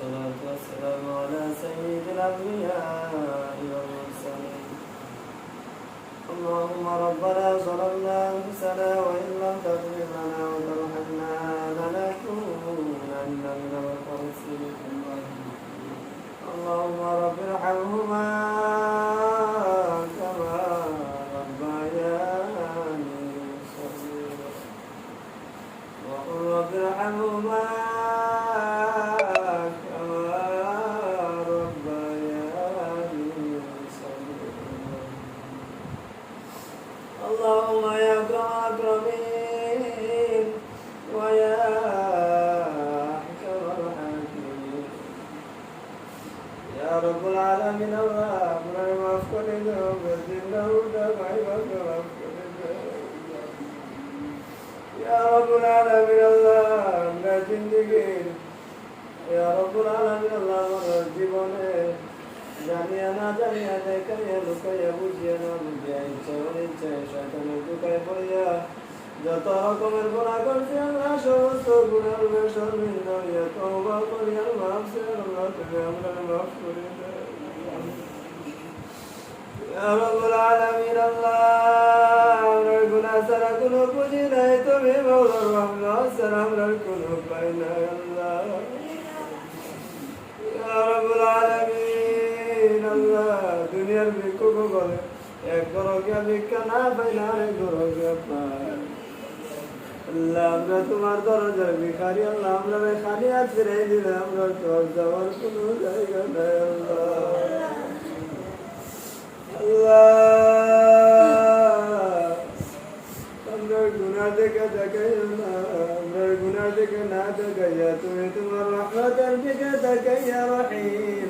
والصلاة والسلام على سيد الأنبياء والمرسلين. اللهم ربنا ظلمنا أنفسنا وإن لم تغفر لنا وترحمنا لنكونن من الخاسرين اللهم رب ارحمهما اللهم يا اكرم الاكرمين ويا احكم الحاكمين يا رب العالمين الله من المفقود بالذل ودمعك يا رب العالمين الله من জিন্দগির يا رب العالمين الله আমার জীবনে জানিয়া না জানিয়া দেখাইয়া লুকাইয়া বুঝিয়া না বুঝিয়া ইচ্ছা অনিচ্ছায় শয়তানের ঢুকায় পড়িয়া। যত রকমের গুণা করছি আমরা, সমস্ত গুণের বেসর ভিন্ন হইয়া তবা করিয়া মাফ সে আল্লাহ তুমি আমরা মাফ করি। রবুল উপায় নাই, আল্লাহ। রবুল আল্লাহ, দুনিয়ার ভিক্ষুক করে এক গরকিয়া ভিক্ষা না পাই না আরেক গরকিয়া পায় আল্লাহ, আমরা তোমার দরজার ভিখারি, আল্লাহ, আমরা খালি আর ফিরাই দিলে আমরা চর যাওয়ার কোনো জায়গা নাই, আল্লাহ। আল্লাহ, আমরা গুণা দেখে দেখাই না আমরা গুণা দেখে না দেখাইয়া তুমি তোমার রহমতের দিকে দেখাইয়া রহিম।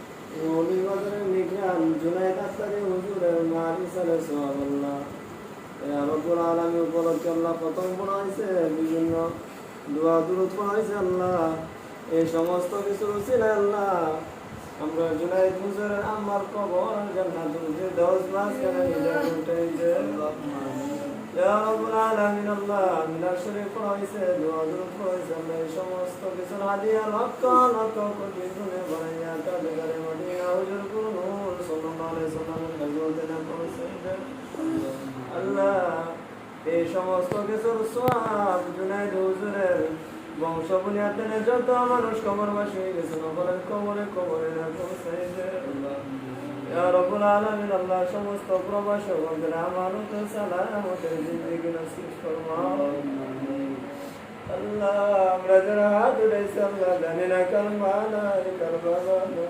আত্মারি হুজুরের মারি সালে সোহাবল্লাহ রব্বুল আলমী উপলক্ষে আল্লাহ প্রথম পড়াইছে বিভিন্ন দোয়া আল্লাহ এই সমস্ত কিছু ছিল আল্লাহ আমরা জুনাইদ হুজুরের আমার কবর জান্নাতুল ফিরদাউস মাস কেন হিজাব উঠাইছে ইয়া রব্বুল আলামিন আল্লাহ মিলাদ শরীফ পড়াইছে দোয়া দূরত পড়াইছে আল্লাহ এই সমস্ত কিছু হাদিয়া লক্ষ লক্ষ কোটি গুণে বানাইয়া কাজে করে সাল্লাল্লাহু আলাইহি সাল্লামের খেদমতে না পৌঁছে আল্লাহ এই সমস্ত কিছুর সব জুনাইদ হুজুরের বংশ বুনিয়াদের যত মানুষ হয়ে গেছে কবরের কবরে কবরে না পৌঁছাই দে ইয়া রব্বুল আলামিন আল্লাহ সমস্ত প্রবাসী বন্ধুরা আমার তো সালামতের জিন্দেগি নসিব ফরমাও আল্লাহ আমরা যারা হাত উঠাইছি আল্লাহ জানি না কালমা নাই কালমা আল্লাহ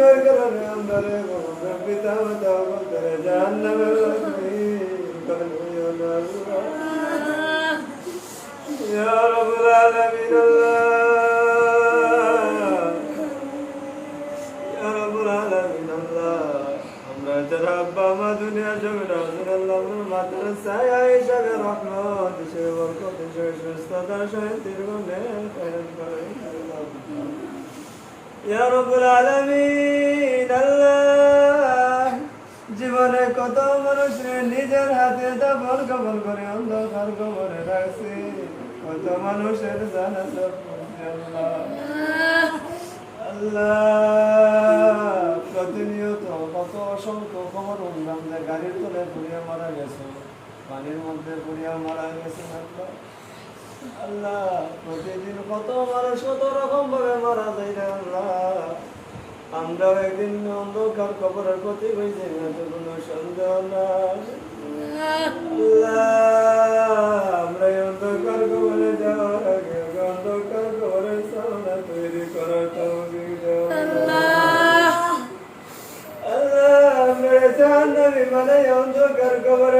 আমরা গুনার কারণে আমরা রে আমরা পিতা মাতা বলতে জাহান্নামের লাকড়ি বানাইও না আল্লাহ ইয়া রাব্বুল আলামিন আল্লাহ ইয়া রাব্বুল আলামিন আল্লাহ আমরা যারা আব্বা মা দুনিয়া জমিন হাজুর আল্লাহ আপনার মাতার ছায়া হিসাবে রহমত হিসেবে বরকত হিসেবে সুস্থতা সহিত দীর্ঘনে খয়রাত করেন ইয়া রাব্বুল আলামিন আল্লাহ জীবনে কত মানুষ নিজের হাতে দাফন কবল করে অন্ধকার কবরে রাখছে। কত মানুষের জানা আল্লাহ। কত অসংখ্য গাড়ির পুড়িয়ে মারা গেছে। মধ্যে পড়িয়া মারা আল্লাহ আল্লাহ, প্রতিদিন কত মানুষ কত রকম ভাবে মারা যায় আল্লাহ। আমরাও একদিন অন্ধকার কবরের ক্ষতি হয়েছে এতে কোনো সন্দেহ আল্লাহ আমরা অন্ধকার কবরে যাওয়ার আগে অন্ধকার কবরের সামনে তৈরি করার আল্লাহ। আমরা জাহান্নামী মানে অন্ধকার কবরে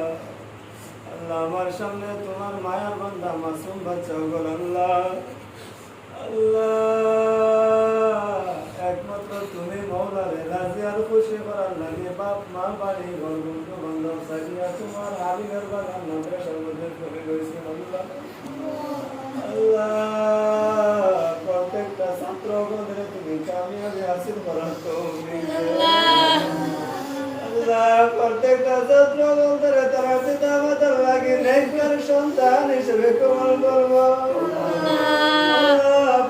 আমার সামনে তোমার মায়ার বান্দা, মাসুম বাচ্চা গল আল্লাহ। আল্লাহ। একমাত্র তুমি মৌলারে রাজি আর খুশি করার লাগে। বাপ, মা, বাড়ি, ঘর, বন্ধু, বান্ধব সাজিয়া তোমার হাবিবের বাগান মাদ্রাসার মধ্যে চলে গেছে আল্লাহ। আল্লাহ, প্রত্যেকটা ছাত্র তুমি কামিয়াবি হাসিল করার তো প্রত্যেকটা ছাত্র বন্ধুরে তারা পিতা মাতার লাগে নেককার সন্তান হিসেবে কবল করব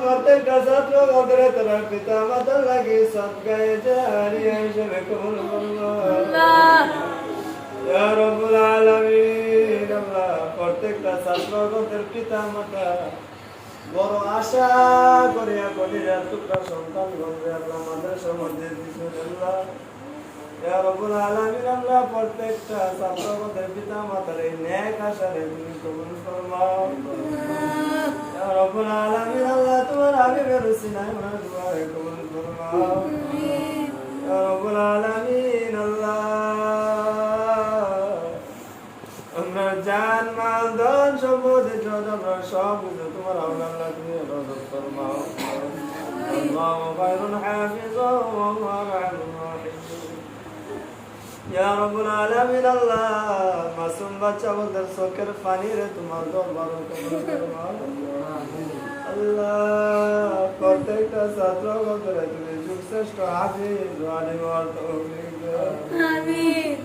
প্রত্যেকটা ছাত্র বন্ধুরে তারা পিতা মাতার লাগে সৎকায়ে জারিয়া হিসেবে কবল করব রাব্বুল আলামিন আল্লাহ প্রত্যেকটা ছাত্রগণের পিতা মাতা বড় আশা করিয়া করিয়া টুকরা রাব্বুল আলামিন আল্লাহ প্রত্যেকটা ছাত্রগণের পিতা মাতার এই নেক আশারে তুমি কবুল ফরমাও। রাব্বুল আলামিন আল্লাহ তোমার হাবিবের সিনায় ওনার দুআ কবুল ফরমাও। রাব্বুল আলামিন আল্লাহ। আমরা জান ধন আমরা সব কিছু তোমার আল্লাহ তুমি রজত ফরমাও। আল্লাহ খায়রুল হাফিজা ওয়া রাহিমিন ইয়া রব্বুল আলামিন আল্লাহ মাসুম বাচ্চা বলদের চোখের পানি রে তোমার দরবার আল্লাহ। প্রত্যেকটা ছাত্র বন্ধুরে তুমি যুগশ্রেষ্ঠ হাফিজ ওয়ালি ওয়াল তৌফিক আমিন।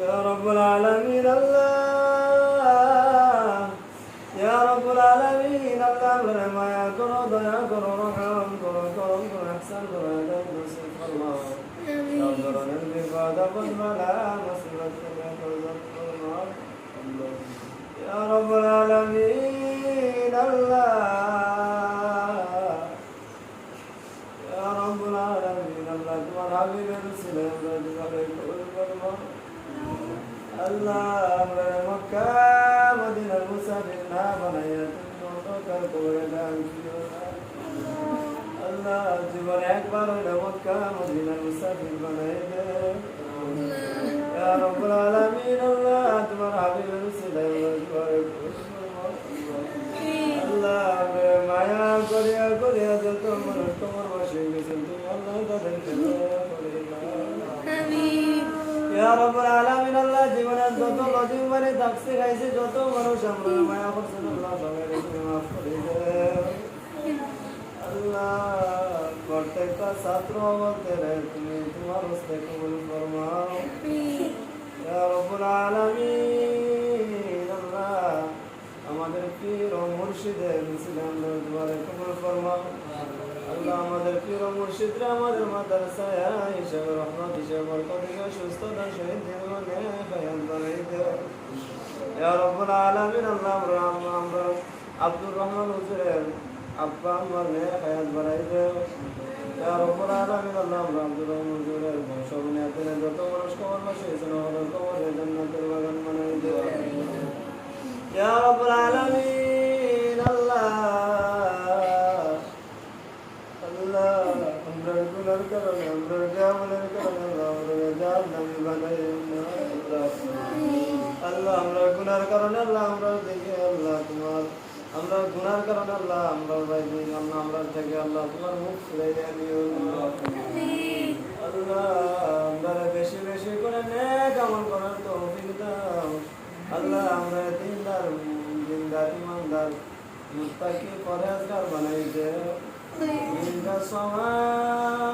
ইয়া রব্বুল আলামিন আল্লাহ ইয়া রব্বুল আলামিন আল্লাহ আমারে মায়া করো দয়া করো রহম করো করম করো ইহসান করো আল্লাহ সব ধরনের বিপদ আপন মালা মুসিবত থেকে হেফাজত করুন আল্লাহ ইয়া রাব্বুল আলামিন আল্লাহ ইয়া রাব্বুল আলামিন আল্লাহ তোমার মক্কা মদিনার মুসাফির না বানাইয়া তুমি নৌকার কবরে দান আল্লাহ জীবনে একবার হইলে মক্কা মদিনার মুসাফির বানাই দে ইয়া রাব্বুল আলামিন আল্লাহ তোমার হাবিবের দুয়ারে কবুল আল্লাহ মায়া করিয়া করিয়া যত মানুষ তোমার বসে গেছেন তুমি আল্লাহ। তাদেরকে দয়া করে দাও। ইয়া রাব্বুল আলামিন আল্লাহ। জীবনের যত লজিং মানে তাকসি খাইছে যত মানুষ আমরা মায়া করছেন আল্লাহ সবাই তুমি মাফ করে আল্লাহ প্রত্যেকটা ছাত্র বলতে রে তুমি তোমার হস্তে কবুল ফরমাও। রাব্বুল আলামিন আল্লাহ আমাদের পীর ও মুর্শিদের ইসলাম দরবারে কবুল ফরমাও। আল্লাহ আমাদের পীর ও মুর্শিদরা আমাদের মাদ্রাসায় হিসেবে রহমত হিসেবে বরকত হিসেবে সুস্থতা সহিত জীবনে খায়াল বানাই দেও ইয়া রাব্বুল আলামিন আল্লাহ আমরা আমরা আব্দুর রহমান হুজুরের আব্বা আমার ইয়া রাব্বুল আলামিন আল্লাহ যত এসেছেন ওদের আমরা গুনার কারণে আল্লাহ, আমরা বাইরে আল্লাহ, আমরা থেকে আল্লাহ, তোমার মুখ ফিরে দিও আল্লাহ আমরা বেশি বেশি করে নেক আমল করার তৌফিক দাও। আল্লাহ, আমরা দিনদার দিনদার, ইমানদার, মুত্তাকি পরেজগার বানাই দে সওয়ার